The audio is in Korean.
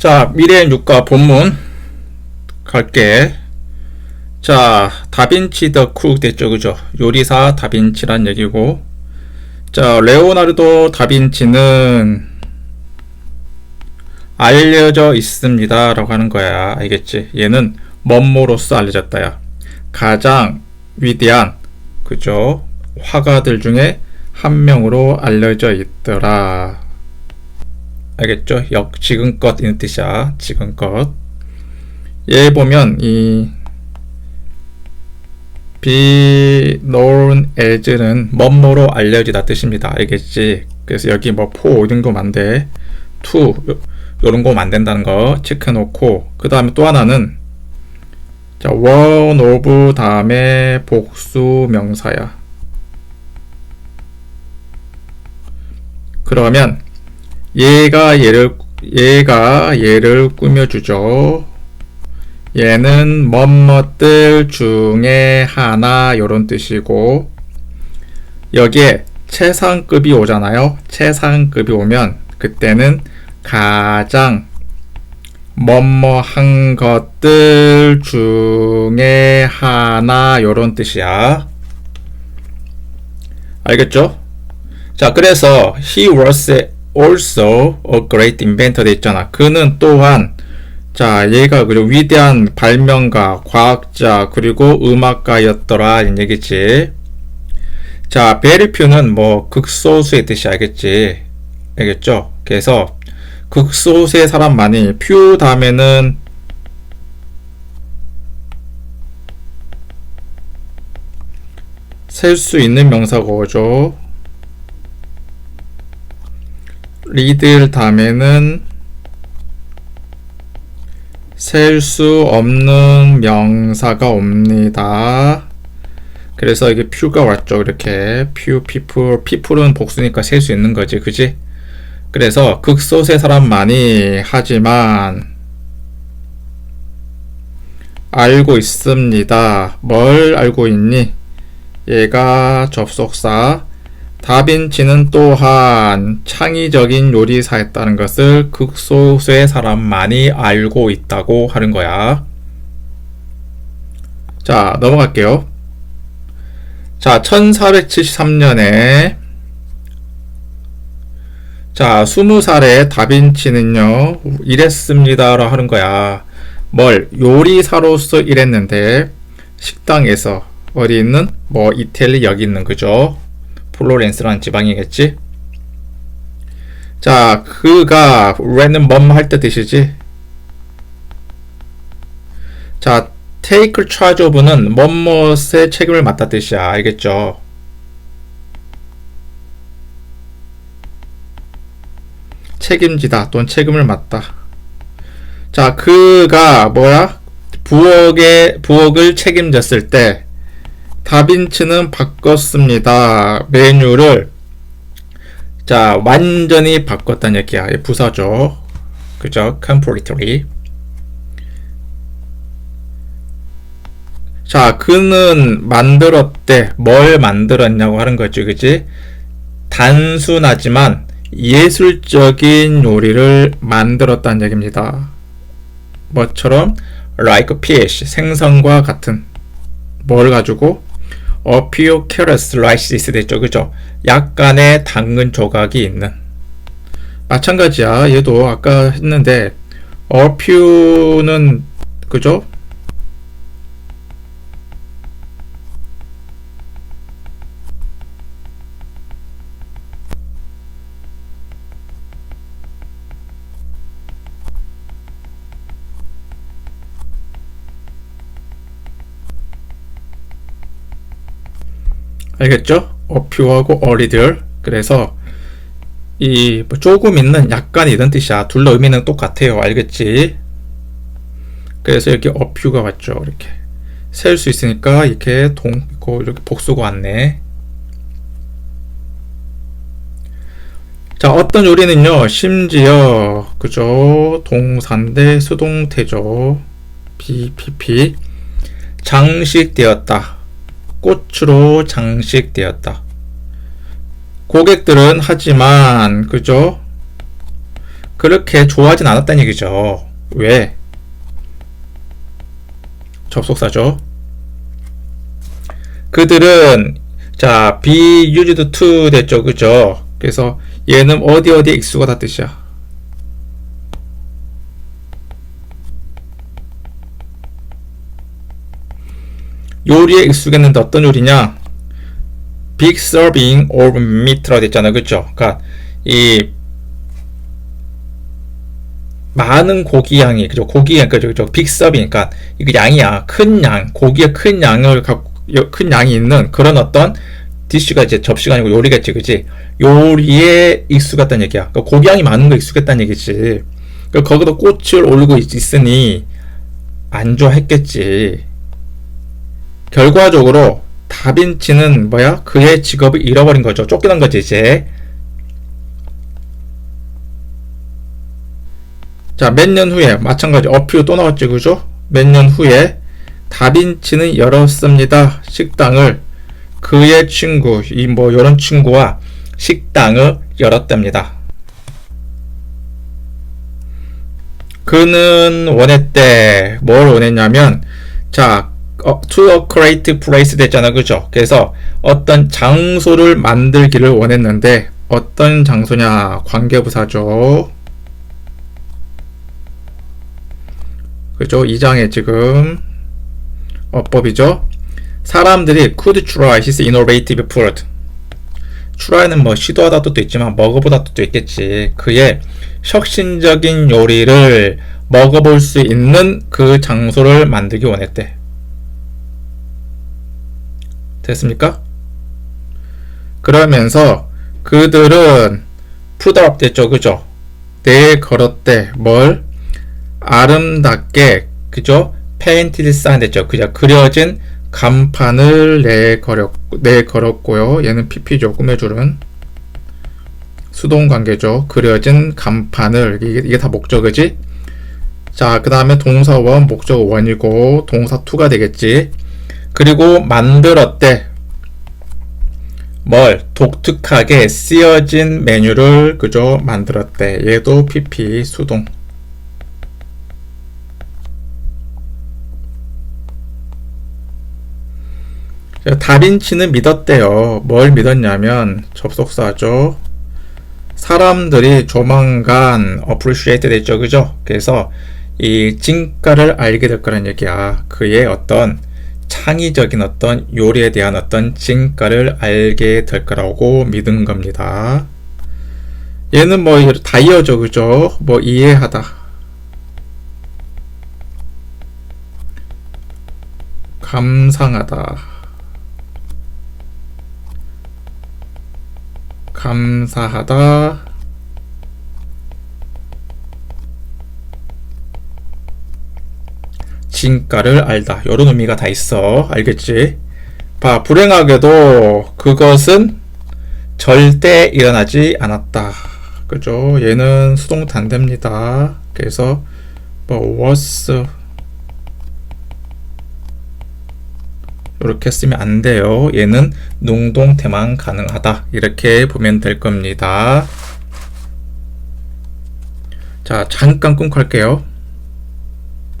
자, 미래의 육가 본문 갈게. 자, 다빈치 더 크룩 됐죠, 그죠? 요리사 다빈치란 얘기고. 자, 레오나르도 다빈치는 알려져 있습니다. 라고 하는 거야. 알겠지? 얘는 멋모로서 알려졌다야. 가장 위대한, 그죠? 화가들 중에 한 명으로 알려져 있더라. 알겠죠? 역 지금껏 있는 뜻이야. 지금껏. 얘 보면 이 be known as는 뭐뭐로 알려지다 뜻입니다. 알겠지? 그래서 여기 뭐 for 이런 거 만대. to 요런 거 만든다는 거 체크해 놓고 그 다음에 또 하나는 자 one of 다음에 복수 명사야. 그러면 얘가 얘를 얘가 얘를 꾸며주죠. 얘는 뭐뭐들 중에 하나 요런 뜻이고 여기에 최상급이 오잖아요. 최상급이 오면 그때는 가장 뭐뭐한 것들 중에 하나 요런 뜻이야. 알겠죠? 자, 그래서 he was also a great inventor 돼 있잖아. 그는 또한 자, 얘가 그리고 위대한 발명가, 과학자, 그리고 음악가였더라 이 얘기지. 자, few는 뭐 극소수의 뜻이 알겠지. 알겠죠? 그래서 극소수의 사람만이 few 다음에는 셀 수 있는 명사가 오죠. 리들 다음에는 셀 수 없는 명사가 옵니다. 그래서 이게 퓨가 왔죠. 이렇게 퓨, 피플, 피플은 복수니까 셀 수 있는 거지, 그지? 그래서 극소수의 사람만이 하지만 알고 있습니다. 뭘 알고 있니? 얘가 접속사. 다빈치는 또한 창의적인 요리사였다는 것을 극소수의 사람만이 알고 있다고 하는 거야. 자, 넘어갈게요. 자, 1473년에 자, 20살의 다빈치는요, 이랬습니다라 하는 거야. 뭘, 요리사로서 일했는데, 식당에서, 어디 있는? 뭐, 이태리 여기 있는, 그죠? 플로렌스라는 지방이겠지? 자, 그가, 왜는 뭐할 때 뜻이지? 자, take charge of는 뭐뭐의 책임을 맡다 뜻이야. 알겠죠? 책임지다 또는 책임을 맡다. 자, 그가 뭐야? 부엌의 부엌을 책임졌을 때 다빈치는 바꿨습니다. 메뉴를 자, 완전히 바꿨다는 얘기야. 부사죠. 그죠? completely. 자, 그는 만들었대. 뭘 만들었냐고 하는 거지, 그지? 단순하지만 예술적인 요리를 만들었다는 얘기입니다. 뭐처럼 like fish 생선과 같은 뭘 가지고 few carrots slices 됐죠, 그죠? 약간의 당근 조각이 있는 마찬가지야. 얘도 아까 했는데 few는 그죠? 알겠죠? 어퓨하고 어리들. 그래서 이뭐 조금 있는 약간 이런 뜻이야. 둘다 의미는 똑같아요. 알겠지? 그래서 이렇게 어퓨가 왔죠. 이렇게. 셀수 있으니까 이렇게 동 있고 이렇게 복수가 왔네. 자 어떤 요리는요? 심지어 그죠? 동사인데 수동태죠. BPP 장식되었다 꽃으로 장식되었다. 고객들은 하지만 그죠? 그렇게 좋아하진 않았다는 얘기죠. 왜? 접속사죠. 그들은 자 be used to 됐죠, 그죠? 그래서 얘는 어디 어디 익숙하다 뜻이야. 요리에 익숙했는데 어떤 요리냐? big serving of meat라고 됐잖아, 그죠? 그러니까 이 많은 고기 양이 그죠? 고기 양 그죠? 그죠? 빅 서빙 그러니까 이거 양이야 큰 양 고기의 큰 양을 갖고 요- 큰 양이 있는 그런 어떤 디쉬가 이제 접시가 아니고 요리겠지, 그지? 요리에 익숙했다는 얘기야. 그러니까 고기 양이 많은 거 익숙했다는 얘기지. 그 거기다 꽃을 올리고 있- 있으니 안 좋아했겠지. 결과적으로 다빈치는 뭐야? 그의 직업을 잃어버린 거죠. 쫓겨난 거지 이제. 자, 몇 년 후에 마찬가지 어퓨 또 나왔죠, 그죠? 몇 년 후에 다빈치는 열었습니다. 식당을 그의 친구, 이 뭐 이런 친구와 식당을 열었답니다. 그는 원했대. 뭘 원했냐면, 자, 어, to a creative place 됐잖아, 그죠? 그래서 어떤 장소를 만들기를 원했는데, 어떤 장소냐? 관계부사죠. 그죠? 이 장에 지금 어법이죠. 사람들이 could try his innovative food. try는 뭐 시도하다 뜻도 있지만 먹어보다 뜻도 있겠지. 그의 혁신적인 요리를 먹어볼 수 있는 그 장소를 만들기 원했대. 됐습니까? 그러면서 그들은 푸드업 됐죠, 그죠? 내 걸었대. 뭘? 아름답게 그죠? 페인티드 됐죠. 그죠? 그려진 간판을 내걸었 내걸었고요. 얘는 PP죠. 꾸며주는 수동 관계죠. 그려진 간판을 이게, 이게 다 목적이지. 자, 그 다음에 동사 원 목적 원이고 동사 투가 되겠지. 그리고 만들었대. 뭘 독특하게 쓰여진 메뉴를 그죠 만들었대. 얘도 PP 수동. 자, 다빈치는 믿었대요. 뭘 믿었냐면 접속사죠. 사람들이 조만간 appreciate 됐죠, 그죠? 그래서 이 진가를 알게 될 거란 얘기야. 그의 어떤 창의적인 어떤 요리에 대한 어떤 진가를 알게 될 거라고 믿은 겁니다. 얘는 뭐 다이어죠, 그죠? 뭐 이해하다. 감상하다. 감사하다. 진가를 알다. 이런 의미가 다 있어. 알겠지? 봐, 불행하게도 그것은 절대 일어나지 않았다. 그죠? 얘는 수동 단대입니다. 그래서 뭐 was 이렇게 쓰면 안 돼요. 얘는 능동태만 가능하다. 이렇게 보면 될 겁니다. 자, 잠깐 끊고 할게요.